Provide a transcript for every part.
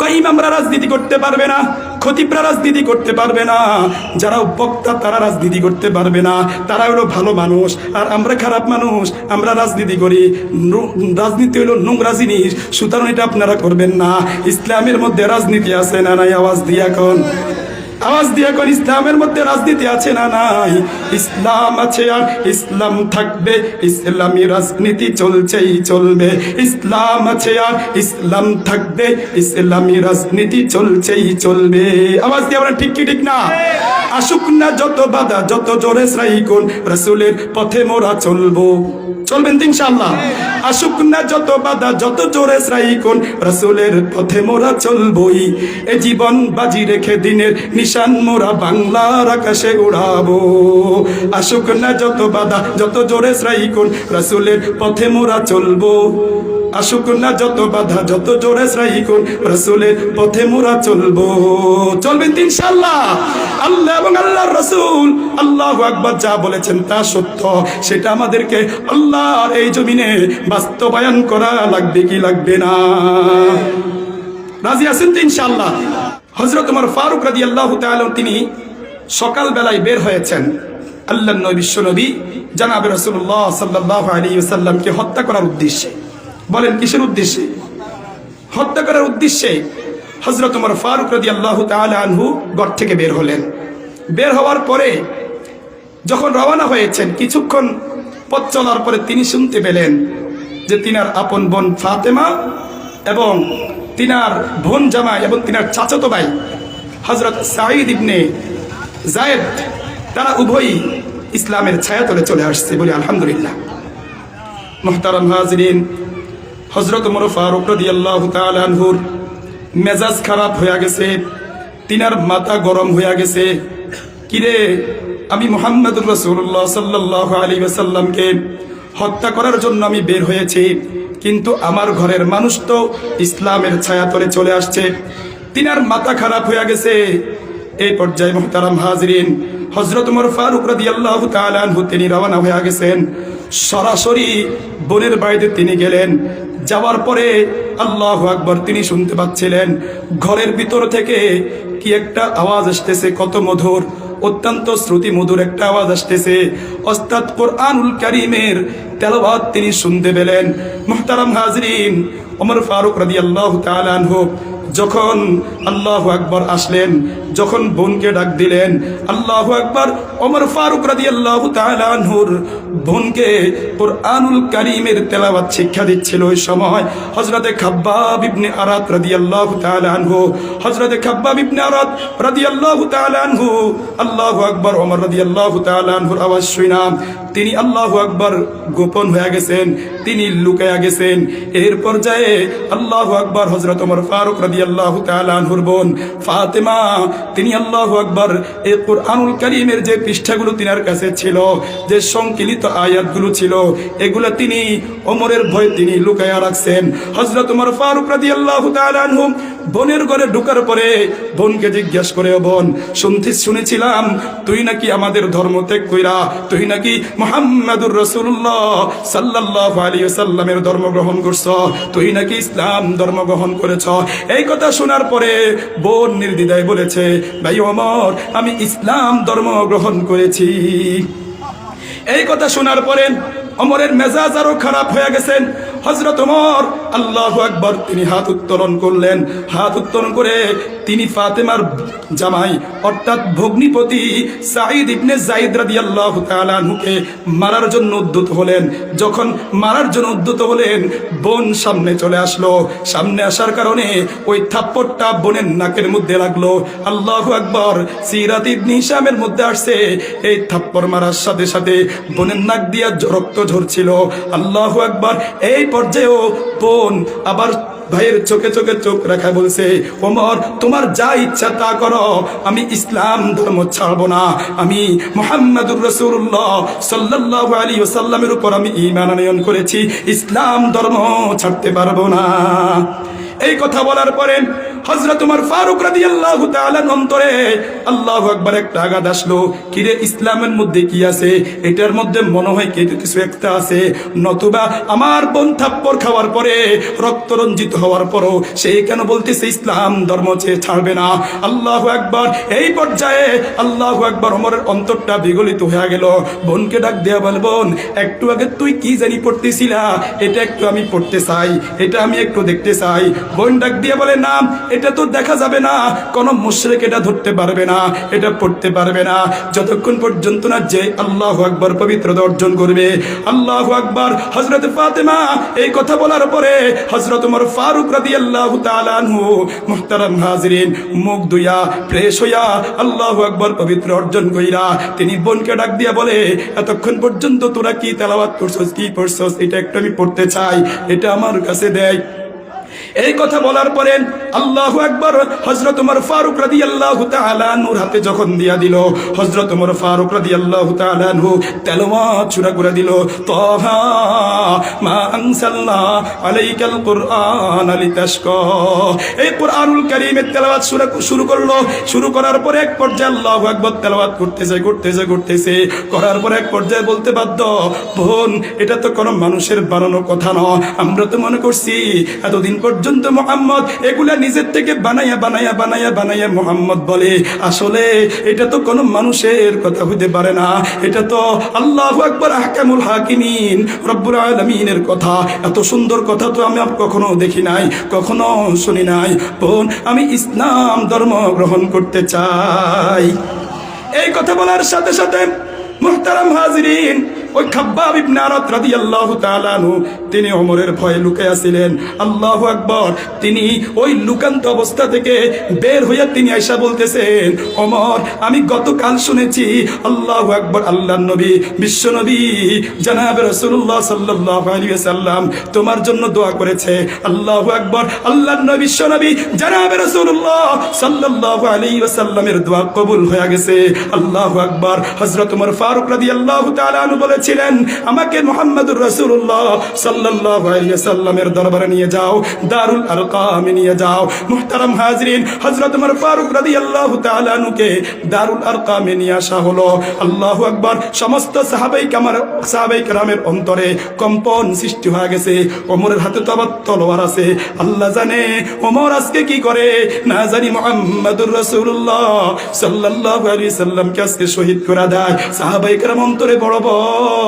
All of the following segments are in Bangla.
কয় ইমামরা রাজনীতি করতে পারবে না খতিবরা রাজনীতি করতে পারবে না। যারা বক্তা তারা রাজনীতি করতে পারবে না। তারা হলো ভালো মানুষ, আর আমরা খারাপ মানুষ, আমরা রাজনীতি করি। রাজনীতি হলো নোংরা জিনিস, সুতরাং এটা আপনারা করবেন না। ইসলামের মধ্যে রাজনীতি আছে না নাই, আওয়াজ দিয়ে এখন। আওয়াজ দিয়ে এখন ইসলামের মধ্যে রাজনীতি আছে না নাই? ইসলাম আছে আর ইসলাম থাকবে, ইসলামী রাজনীতি চলছেই চলবে। ইসলাম আছে আর ইসলাম থাকবে, ইসলামী রাজনীতি চলছেই চলবে। আওয়াজ দিয়ে আমরা ঠিক কি, ঠিক না? আসুক না যত বাধা, যত জোরে সাই কোন রসুলের পথে মোরা চলবো। চলবেন তো ইনশাআল্লাহ। আসুক না যত বাধা, যত জোরে শ্রাই কোন রসুলের পথে মোরা চলবই। এ জীবন বাজি রেখে দিনের নিশান মোরা বাংলার আকাশে উড়াবো। আসুক না যত বাধা, যত জোরে শ্রাই কোন রসুলের পথে মোরা চলবো। আসুক না যত বাধা, যত জোরে শ্রাই কোন রসুলের পথে মোরা চলবো। চলবেন তো ইনশাআল্লাহ। আল্লাহ এবং আল্লাহর রসুল, আল্লাহ আকবর যা বলেছেন তা সত্য। সেটা আমাদেরকে আল্লাহর এই জমিনে বাস্তবায়ন করা লাগবে কি লাগবে না? রাজি আছেন তো ইনশাআল্লাহ? হজরত তোমার ফারুক রাজি আল্লাহ তিনি সকাল বেলায় বের হয়েছেন আল্লাহ নবী, বিশ্ব নবী, জানাবে রসুল্লাহ সাল্লাহ আলী সাল্লামকে হত্যা করার উদ্দেশ্যে। বলেন, কিসের উদ্দেশ্যে? হত্যা করার উদ্দেশ্যে হজরত উমর ফারুক রাজি আল্লাহ আনহু ঘর থেকে বের হলেন। বের হওয়ার পরে যখন রওনা হয়েছেন, কিছুক্ষণ পথ চলার পরে তিনি শুনতে পেলেন যে তিনার আপন বোন ফাতেমা এবং তিনার বোন জামাই এবং তিনার চাচাতো ভাই হজরত সাঈদ ইবনে জায়েদ তারা উভয়ই ইসলামের ছায়াতলে চলে আসছে বলি আলহামদুলিল্লাহ। মোহতারাম হাজরিন হজরত উমর ফারুক রাদিয়াল্লাহু তাআলা আনহুর মেজাজ খারাপ হয়ে গেছে, তিনার মাথা গরম হয়ে গেছে। কিরে আমি মোহাম্মদুর রসুল্লাহ সাল্লাহ আলী সাল্লামকে হত্যা করার জন্য আমি বের হয়েছি। কিন্তু আমার ঘরের মানুষ তো ইসলামের ছায়া তলে চলে আসছে। তিনার মাথা খারাপ হয়ে গেছে। এই পর্যায়ে মোহতারাম হাজরিন হজরত উমর ফারুক রাদি আল্লাহ তালু তিনি রওনা হয়ে গেছেন। সরাসরি বোনের বাড়িতে তিনি গেলেন। যাওয়ার পরে আল্লাহ আকবর তিনি শুনতে পাচ্ছিলেন, ঘরের ভিতর থেকে কি একটা আওয়াজ আসতেছে, কত মধুর। অত্যন্ত শ্রুতি মধুর একটা আওয়াজ আসতেছে। অস্তাদ কোরআনুল করিমের তেলভাত তিনি শুনতে পেলেন। মোহতারাম হাজরিন ওমর ফারুক রাদি আল্লাহ তালানহ যখন আল্লাহ আকবর আসলেন, যখন বোনকে ডাক দিলেন, আল্লাহ আকবর অমর ফারুক রাদি আল্লাহ তালানহুর বোনকে কোরআনুল করিমের তেলাওয়াত শিক্ষা দিচ্ছিল ওই সময়। হজরতে খাব্বাব ইবনে আরাত রাদি আল্লাহ তালানহু হজরতে খাব্বাব ইবনে আরাত রাদি আল্লাহ তালানহু আল্লাহ আকবর, ওমর রাদি আল্লাহ তালানহুর আওয়াজ শুনাম তিনি আল্লাহ আকবর গোপন হয়ে গেছেন, তিনি লুকায়া গেছেন। এর পর্যায়ে আল্লাহ আকবর হজরত ওমর ফারুক রাদি আল্লাহ তালানহুর বোন ফাতেমা। তিনি আল্লাহ আকবর এই কোরআনুল করিমের যে পৃষ্ঠাগুলো তিনার কাছে ছিল, যে সংকলিত আয়াতগুলো ছিল, এগুলো তিনি ওমরের ভয় তিনি লুকাইয়া রাখছেন। হজরত ওমর ফারুক রাদি আল্লাহ তালানহু বোনের ঘরে ঢুকার পরে বোনকে জিজ্ঞেস করে, "ও বোন শুনতে শুনেছিলাম? তুই নাকি আমাদের ধর্ম ত্যাগ কইরা, তুই নাকি মোহাম্মদুর রসুল্লাহ সাল্লাহ আলী সাল্লামের ধর্ম গ্রহণ করছ? তুই নাকি ইসলাম ধর্ম গ্রহণ করেছ? এই কথা শোনার পরে বোন নির্দ্বিধায় বলেছে, ভাই অমর, আমি ইসলাম ধর্ম গ্রহণ করেছি। এই কথা শোনার পরে অমরের মেজাজ আরও খারাপ হয়ে গেছেন হজরত অমর আল্লাহ আকবর, তিনি হাত উত্তোলন করলেন। হাত উত্তোলন করে তিনি ফাতেমার জামাই, অর্থাৎ ভগ্নিপতি সাঈদ ইবনে জাইদ রাদি আল্লাহ তালানহুকে মারার জন্য উদ্যত হলেন। যখন মারার জন্য উদ্যত হলেন, বোন সামনে চলে আসলো। সামনে আসার কারণে ওই থাপ্পড়টা বোনের নাকের মধ্যে লাগল। আল্লাহ আকবর, সিরাত ইবনে হিশামের মধ্যে আসছে। এই থাপ্পড় মারার সাথে সাথে বোনের নাক দিয়া রক্ত ঝরছিল। আল্লাহ আকবর, এই পর্যায়েও বোন আবার ভাইয়ের চোখে চোখে চোখ রাখা বলছে, ওমর, তোমার যা ইচ্ছা তা করো, আমি ইসলাম ধর্ম ছাড়বো না। আমি মোহাম্মদুর রসুল্লাহ সাল্লাহ আলী ওসাল্লামের উপর আমি ইমান আনয়ন করেছি। ইসলাম ধর্ম ছাড়তে পারব না। এই কথা বলার পরে হজরত তোমার ফারুক রাদি আল্লাহ অন্তরে আল্লাহ একবার একটা আঘাত আসলো। কিরে ইসলামের মধ্যে কি আছে? এটার মধ্যে মনে হয় কিছু কিছু একটা আছে? নতুবা আমার বোন থাপ্পর খাওয়ার পরে রক্ত রঞ্জিত হওয়ার পরও সে কেন বলতেছে, ইসলাম ধর্ম চেয়ে ছাড়বে না। আল্লাহ একবার এই পর্যায়ে আল্লাহ একবার অমরের অন্তরটা বিগলিত হয়ে গেল। বোনকে ডাক দেয়া বল, বোন, একটু আগে তুই কি জানি পড়তেছিলা? এটা একটু আমি পড়তে চাই, এটা আমি একটু দেখতে চাই। বোন ডাক দিয়ে বলে, না, এটা তো দেখা যাবে না। কোন মুশরিক এটা ধরতে পারবে না, এটা পড়তে পারবে না। যতক্ষণ পর্যন্ত না যে আল্লাহ আকবার পবিত্রতা অর্জন করবে। আল্লাহ আকবার হজরত ফাতেমা এই কথা বলার পরে হজরত উমর ফারুক রাদি আল্লাহ তালানহু মুহতারাম হাজরিন, মুখ দুইয়া ফ্রেশ হইয়া আল্লাহ আকবার পবিত্র অর্জন কইরা তিনি বোনকে ডাক দিয়া বলে, এতক্ষণ পর্যন্ত তোরা কি তেলাওয়াত করছস, কি পড়ছস, এটা একটু আমি পড়তে চাই, এটা আমার কাছে দেয়। এই কথা বলার পরে আল্লাহ একবার হজরত উমর ফারুক রাদি আল্লাহ তালানুর হাতে যখন দিয়া দিল হজরত উমর ফারুক রাদি আল্লাহ তালানহু তেলাওয়াত শুরু করে দিল শুরু করল, শুরু করার পরে এক পর্যায়ে আল্লাহু করতেছে করার পরে এক পর্যায়ে বলতে বাধ্য, বোন, এটা তো মানুষের কথা আমরা তো মনে করছি, এতদিন পর্যন্ত মোহাম্মদ, এগুলা নিজের থেকে বানাইয়া বানাইয়া বানাইয়া বানাইয়া মোহাম্মদ বলে। আসলে এটা তো কোনো মানুষের কথা হইতে পারে না। এটা তো আল্লাহ আকবর হাকামুল হাকিমিন, রব্বুল আলমিনের কথা। এত সুন্দর কথা তো আমি কখনো দেখি নাই, কখনো শুনি নাই। বোন, আমি ইসলাম ধর্ম গ্রহণ করতে চাই। এই কথা বলার সাথে সাথে মুহতারাম হাজরিন ওই খাব্বাব ইবনে আরাত রাদিয়াল্লাহু তাআলা আনহু, তিনি ওমরের ভয়ে লুকে আছিলেন আল্লাহু আকবার, তিনি ওই লুকান্ত অবস্থা থেকে বের হইয়া তিনি আয়েশা বলতেছেন, ওমর, আমি গতকাল শুনেছি আল্লাহু আকবার, আল্লাহর নবী, বিশ্ব নবী, জনাব রাসূলুল্লাহ সাল্লাল্লাহু আলাইহি ওয়াসাল্লাম, তোমার জন্য দোয়া করেছে। আল্লাহু আকবার, আল্লাহর নবী, বিশ্ব নবী, জনাব রাসূলুল্লাহ সাল্লাল্লাহু আলাইহি ওয়াসাল্লামের দোয়া কবুল হয়ে গেছে। আল্লাহু আকবার, হযরত ওমর ফারুক রাদিয়াল্লাহু তাআলা আনহু বলেছিলেন, আমাকে মুহাম্মদুর রাসূলুল্লাহ সাল্লাল্লাহু আলাইহি দরবারে নিয়ে যাও, দারুল আরকামে নিয়ে যাও। মুহতারাম হাজরিন, হযরত ওমর ফারুক রাদিয়াল্লাহু তাআলা আনহুকে দারুল আরকামে নিয়ে আসা হলো। আল্লাহু আকবার, সমস্ত সাহাবাই কামার, সাহাবাই কেরামের অন্তরে কম্পন সৃষ্টি হয়ে গেছে। ওমরের হাতে তো আবার তলোয়ার আছে। আল্লাহ জানে ওমর আজকে কি করে? না জানি মুহাম্মাদুর রসুল্লাহ সাল্লাল্লাহু আলাইহি সাল্লামকে আজকে শহীদ করে দেয়। সাহাবাই কেরাম অন্তরে বড়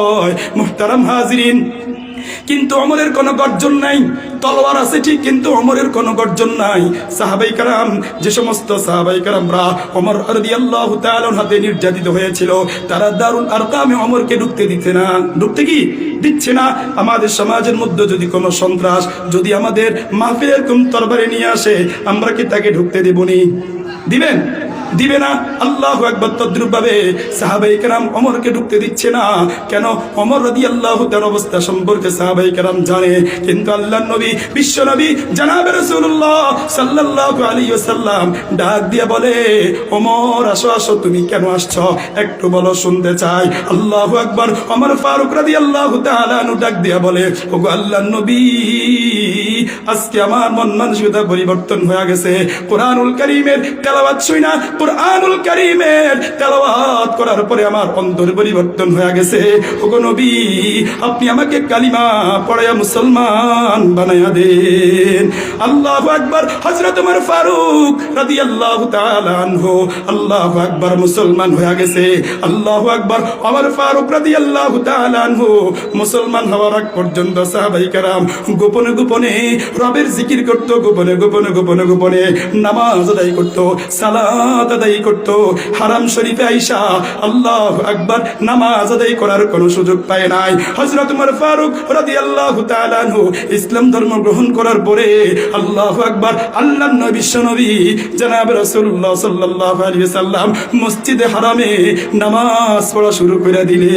ভয় মুহতারাম হাজরিন। কিন্তু অমরের কোনো গর্জন নাই, তলোয়ার আছে ঠিক, কিন্তু অমরের কোনো গর্জন নাই। সাহাবাই কারাম, যে সমস্ত সাহাবাই কারামরা অমর রদি আল্লাহ হাতে নির্যাতিত হয়েছিল, তারা দারুল আরকামে অমরকে ঢুকতে দিতে না। ঢুকতে কি? দিচ্ছে না। আমাদের সমাজের মধ্যে যদি কোনো সন্ত্রাস যদি আমাদের মাহফিলের কম তরবারে নিয়ে আসে, আমরা কি তাকে ঢুকতে দেবনি দিবেন? দিবে না। আল্লাহ একবার তদ্রুপ ভাবে সাহাবাই কেরাম অমরকে ঢুকতে দিচ্ছে না। কেন? অমর রদি আল্লাহ তার অবস্থা সম্পর্কে সাহাবাই কেরাম জানে। কিন্তু আল্লাহ নবী, বিশ্ব নবী, জানাবে রসুল্লাহ সাল্লাহ আলী সাল্লাম ডাক দিয়ে বলে, অমর, আসো আসো, তুমি কেন আসছ? একটু বলো, শুনতে চাই। আল্লাহ একবার অমর ফারুক রাদি আল্লাহ তালানু ডাক দিয়া বলে, ওগো আল্লাহ নবী, আজকে আমার মন মানসিকতা পরিবর্তন হয়ে গেছে। কোরআনুল করিমের তেলাওয়াত শুই না কোরআনুল করিমের তেলাওয়াত করার পরে আমার অন্তর পরিবর্তন হয়ে গেছে। ওগো নবী, আপনি আমাকে কালিমা পড়ায়া মুসলমান বানায়া দেন। আল্লাহু আকবার, হযরত ওমর ফারুক রাদিয়াল্লাহু তাআলা আনহু, আল্লাহু আকবার মুসলমান হয়ে গেছে। আল্লাহু আকবার ওমর ফারুক রাদিয়াল্লাহু তাআলা আনহু, মুসলমান হওয়ার আগ পর্যন্ত সাহাবাই কারাম গোপনে গোপনে রবের জিকির করত, গোপনে গোপনে গোপনে গোপনে নামাজ আদায় করত আদায় করত। হারাম শরীফে আইসা আল্লাহ আকবার নামাজ আদায় করার সুযোগ পায় নাই। হযরত উমর ফারুক আনহু ইসলাম ধর্ম গ্রহণ করার পরে আল্লাহু আকবার আল্লাহর নবী বিশ্ব নবী জনাব রাসূলুল্লাহ সাল্লাল্লাহু আলাইহি সাল্লাম মসজিদে হারামে নামাজ পড়া শুরু করে দিলে।